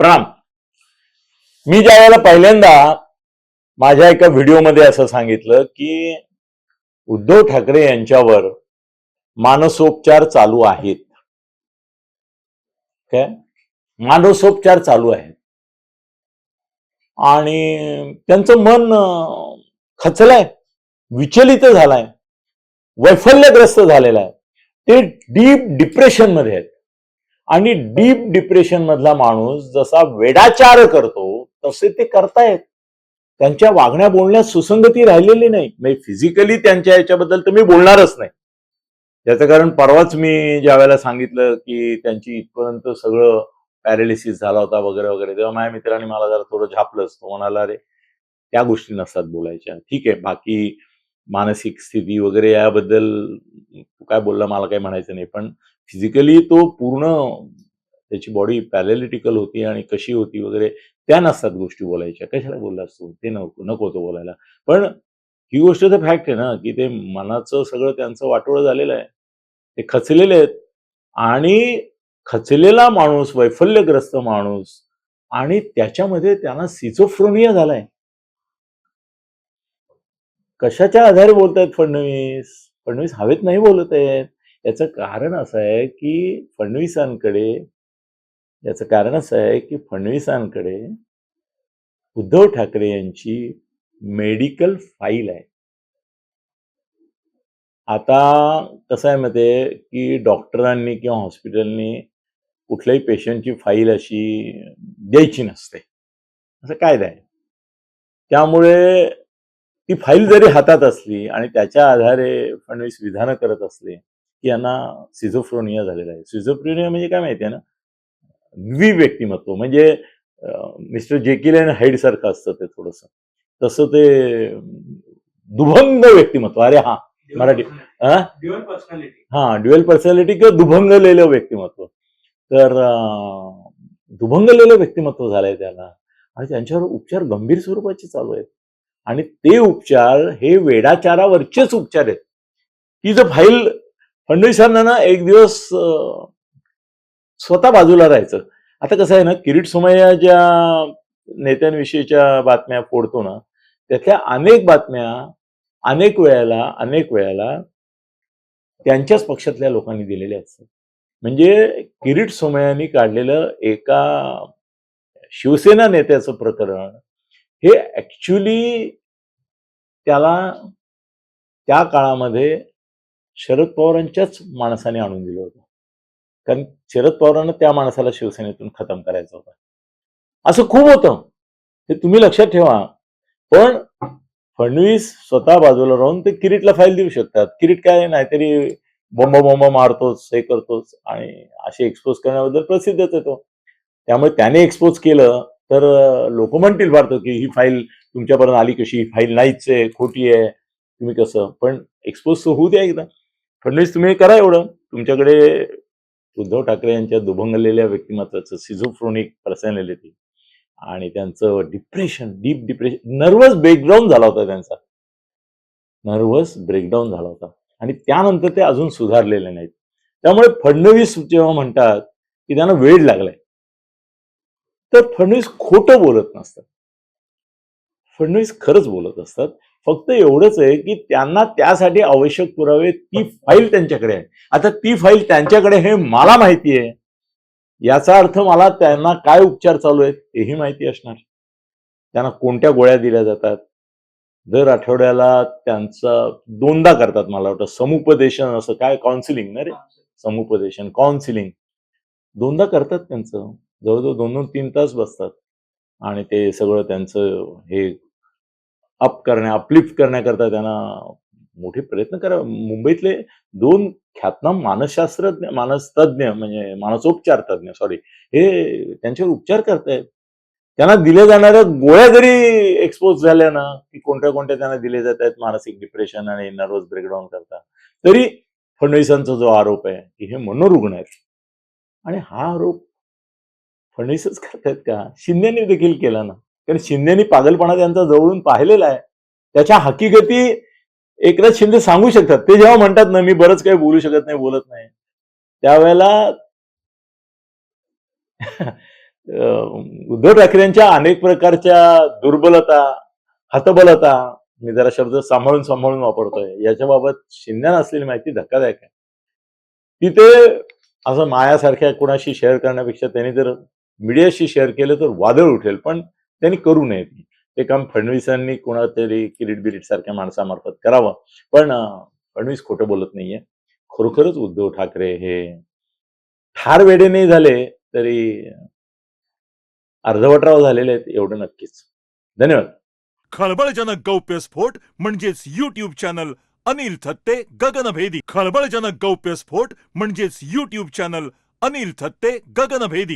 प्रणाम मी ज्या वेळेला पहिल्यांदा माझ्या एका व्हिडिओमध्ये असं सांगितलं की उद्धव ठाकरे यांच्यावर मानसोपचार चालू आहेत. काय मानसोपचार चालू आहेत. आणि त्यांचं मन खचलंय विचलित झालाय वैफल्यग्रस्त झालेलं आहे. ते डीप डिप्रेशनमध्ये आहेत. आणि डीप डिप्रेशन मधला माणूस जसा वेडाचार करतो तसे ते करतायत. त्यांच्या वागण्या बोलण्यात सुसंगती राहिलेली नाही. म्हणजे फिजिकली त्यांच्या याच्याबद्दल तर मी बोलणारच नाही. याचं कारण परवाच मी ज्या वेळेला सांगितलं की त्यांची इथपर्यंत सगळं पॅरालिसिस झाला होता वगैरे वगैरे तेव्हा माझ्या मित्रांनी मला जरा थोडं झापलंच तो म्हणाला अरे त्या गोष्टी नसतात बोलायच्या. ठीक आहे बाकी मानसिक स्थिती वगैरे याबद्दल तू काय बोलला मला काही म्हणायचं नाही. पण फिजिकली तो पूर्ण त्याची बॉडी पॅलेलिटिकल होती आणि कशी होती वगैरे त्या नसतात गोष्टी बोलायच्या. कशाला बोलला असतो ते नको नको तो बोलायला. पण ही गोष्ट तर फॅक्ट आहे ना की ते मनाचं सगळं त्यांचं वाटोळं झालेलं आहे. ते खचलेले आहेत. आणि खचलेला माणूस वैफल्यग्रस्त माणूस आणि त्याच्यामध्ये त्यांना सिझोफ्रोनिया झालाय. कशाच्या आधारे आहेत फडणवीस? फडणवीस हवेत नाही बोलत आहेत. याचं कारण असं आहे की फडणवीसांकडे याचं कारण असं आहे की फडणवीसांकडे उद्धव ठाकरे यांची मेडिकल फाईल आहे. आता कसं आहे मध्ये की डॉक्टरांनी किंवा हॉस्पिटलनी कुठल्याही पेशंटची फाईल अशी द्यायची नसते. असं कायदा आहे. त्यामुळे ती फाईल जरी हातात असली आणि त्याच्या आधारे फडणवीस विधानं करत असले की यांना सिझोफ्रोनिया झालेला आहे. सिझोफ्रोनिया म्हणजे काय माहिती आहे ना? द्वि व्यक्तिमत्व म्हणजे मिस्टर जेकिल अँड हाईड सारखं असतं ते थोडस. तसं ते दुभंग व्यक्तिमत्व. अरे हा मराठी हा हा ड्युएल पर्सनॅलिटी किंवा दुभंगलेलं व्यक्तिमत्व. तर दुभंगलेलं व्यक्तिमत्व झालंय त्याला. आणि त्यांच्यावर उपचार गंभीर स्वरूपाचे चालू आहेत. आणि ते उपचार हे वेडाचारावरचेच उपचार आहेत. ही जर फाईल फडणवीसांना ना एक दिवस स्वतः बाजूला राहायचं. आता कसं आहे ना किरीट सोमय्या ज्या नेत्यांविषयीच्या बातम्या फोडतो ना त्यातल्या अनेक बातम्या अनेक वेळेला अनेक वेळेला त्यांच्याच पक्षातल्या लोकांनी दिलेल्या असतात म्हणजे किरीट सोमय्यांनी काढलेलं एका शिवसेना नेत्याचं प्रकरण हे ॲक्च्युली त्याला त्या काळामध्ये शरद पवारांच्याच माणसाने आणून दिलं होतं. कारण शरद पवारांना त्या माणसाला शिवसेनेतून खतम करायचं होतं. असं खूप होतं. हे तुम्ही लक्षात ठेवा. पण फडणवीस स्वतः बाजूला राहून ते किरीटला फाईल देऊ शकतात. किरीट काय नाहीतरी बोंबा बोंबा मारतोच हे करतोच आणि असे एक्सपोज करण्याबद्दल प्रसिद्धच आहे तो. त्यामुळे त्याने एक्सपोज केलं. तर लोक म्हणतील भारत की ही फाईल तुमच्यापर्यंत आली कशी? ही फाईल नाहीच आहे खोटी आहे. तुम्ही कसं? पण एक्सपोज तर होऊ द्या एकदा. फडणवीस तुम्ही करा एवढं. तुमच्याकडे उद्धव ठाकरे यांच्या दुभंगलेल्या व्यक्तिमत्वाचं सिझोफ्रोनिक पर्सनॅलिटी आणि त्यांचं depression deep depression nervous breakdown झाला होता त्यांचा. नर्वस ब्रेकडाऊन झाला होता. आणि त्यानंतर ते अजून सुधारलेले नाहीत. त्यामुळे फडणवीस जेव्हा म्हणतात की त्यांना वेळ लागलाय. तर फडणवीस खोटं बोलत नसतात. फडणवीस खरंच बोलत असतात. फक्त एवढंच आहे की त्यांना त्यासाठी आवश्यक पुरावे ती फाईल त्यांच्याकडे आहे. आता ती फाईल त्यांच्याकडे हे मला माहिती आहे. याचा अर्थ मला त्यांना काय उपचार चालू आहेत हेही माहिती असणार. त्यांना कोणत्या गोळ्या दिल्या जातात? दर आठवड्याला त्यांचा दोनदा करतात मला वाटतं. समुपदेशन असं काय? काउन्सिलिंग ना रे? समुपदेशन काउन्सिलिंग दोनदा करतात त्यांचं. जवळजवळ दोन दोन तीन तास बसतात. आणि ते सगळं त्यांचं हे अप करण्या अपलिफ्ट करण्याकरता त्यांना मोठे प्रयत्न करा. मुंबईतले दोन ख्यातनाम मानसशास्त्रज्ञ मानसतज्ञ म्हणजे मानसोपचार तज्ञ सॉरी हे त्यांच्यावर उपचार करतायत. त्यांना दिल्या जाणाऱ्या गोळ्या जरी एक्सपोज झाल्या ना की कोणत्या कोणत्या त्यांना दिले जात आहेत मानसिक डिप्रेशन आणि नर्वस ब्रेकडाऊन करता तरी फडणवीसांचा जो आरोप आहे की हे मनोरुग्ण आहेत. आणि हा आरोप फडणवीसच करतायत का? शिंदेनी देखील केला ना. कारण शिंदेनी पागलपणा त्यांचा जवळून पाहिलेला आहे. त्याच्या हकीकती एकनाथ शिंदे सांगू शकतात. ते जेव्हा म्हणतात ना मी बरंच काही बोलू शकत नाही बोलत नाही. त्यावेळेला उद्धव ठाकरेंच्या अनेक प्रकारच्या दुर्बलता हतबलता मी जरा शब्द सांभाळून सांभाळून वापरतोय. याच्याबाबत शिंद्यानं असलेली माहिती धक्कादायक आहे. तिथे असं मायासारख्या कुणाशी शेअर करण्यापेक्षा त्यांनी जर मीडियाशी शेअर केलं तर वादळ उठेल पण त्यांनी करू नये ती. ते काम फडणवीसांनी कोणातरी किरीट बिरीट सारख्या माणसामार्फत करावं. पण फडणवीस खोटं बोलत नाहीये. खरोखरच उद्धव ठाकरे हे ठार वेडे नाही झाले तरी अर्धवटराव झालेले आहेत एवढं नक्कीच. धन्यवाद. खळबळजनक गौप्यस्फोट म्हणजेच युट्यूब चॅनल अनिल थत्ते गगनभेदी. खळबळजनक गौप्यस्फोट म्हणजेच युट्यूब चॅनल अनिल थत्ते गगनभेदी.